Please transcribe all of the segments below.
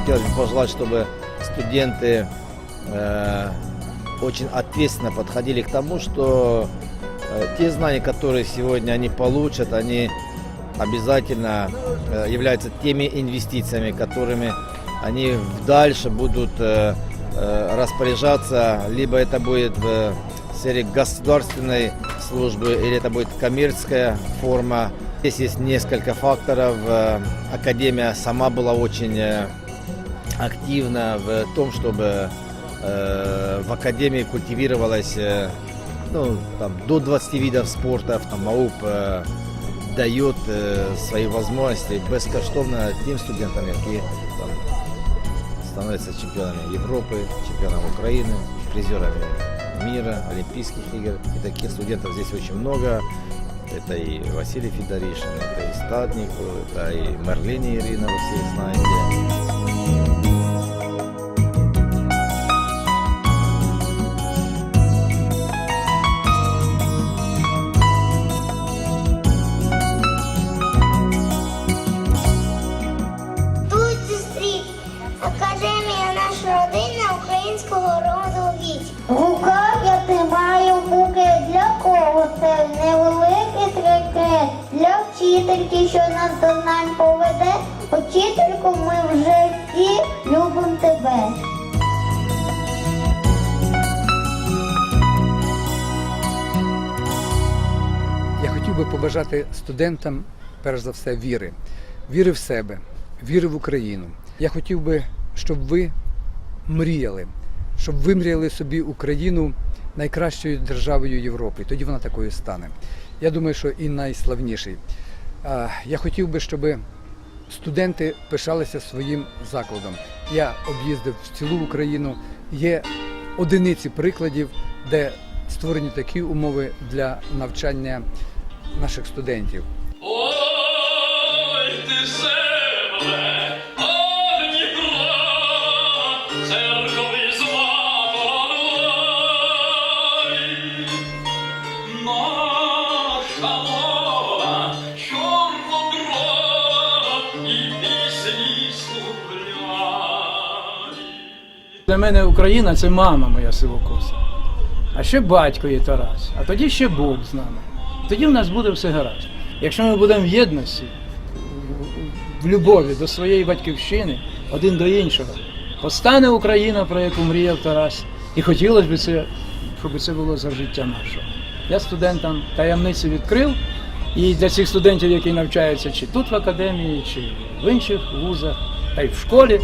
хотелось бы пожелать, чтобы студенты э, очень ответственно подходили к тому, что э, те знания, которые сегодня они получат, они обязательно э, являются теми инвестициями, которыми они в дальше будут э, э, распоряжаться, либо это будет в сфере государственной службы, или это будет коммерческая форма. Здесь есть несколько факторов. Э, Академия сама была очень активна в том, чтобы э, в академии культивировалось э, ну, там, до 20 видов спорта, там, МАУП э, дает э, свои возможности безкоштовно тем студентам, які там, становятся чемпионами Европы, чемпионами Украины, призерами мира, Олимпийских игр. И таких студентов здесь очень много. Это и Василий Федоришин, это и Стадников, это и Мерлини Ирина, вы все знаете. Вчительки, що нас до знань поведе. Учительку, ми вже всі любимо тебе. Я хотів би побажати студентам, перш за все, віри, віри в себе, віри в Україну. Я хотів би, щоб ви мріяли, щоб ви мріяли собі Україну найкращою державою Європи. Тоді вона такою стане. Я думаю, що і найславніший. Я хотів би, щоб студенти пишалися своїм закладом. Я об'їздив цілу Україну. Є одиниці прикладів, де створені такі умови для навчання наших студентів. Ой, ти земле, Для мене Україна це мама моя сивокоса. А ще батько є Тарас. А тоді ще Бог з нами. Тоді в нас буде все гаразд. Якщо ми будемо в єдності, в- любові до своєї батьківщини, один до іншого, постане Україна, про яку мріяв Тарас. І хотілося б це, щоб це було за життя нашого. Я студентам таємниці відкрив. І для цих студентів, які навчаються чи тут в академії, чи в інших вузах, та й в школі,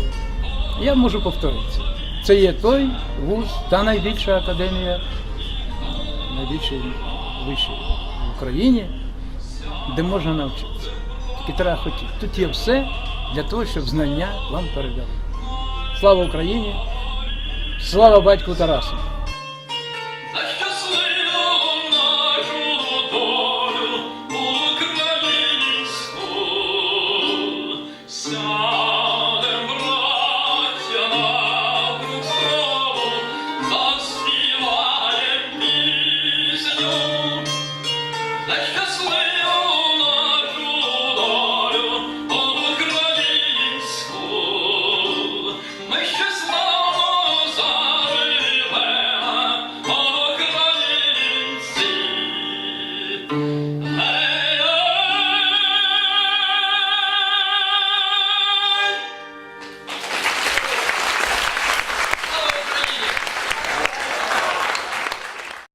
я можу повторитися. Це є той вуз, та найбільша академія, найбільша вища в Україні, де можна навчитися. Тільки треба хотіти. Тут є все для того, щоб знання вам передали. Слава Україні! Слава батьку Тарасу! Let us live.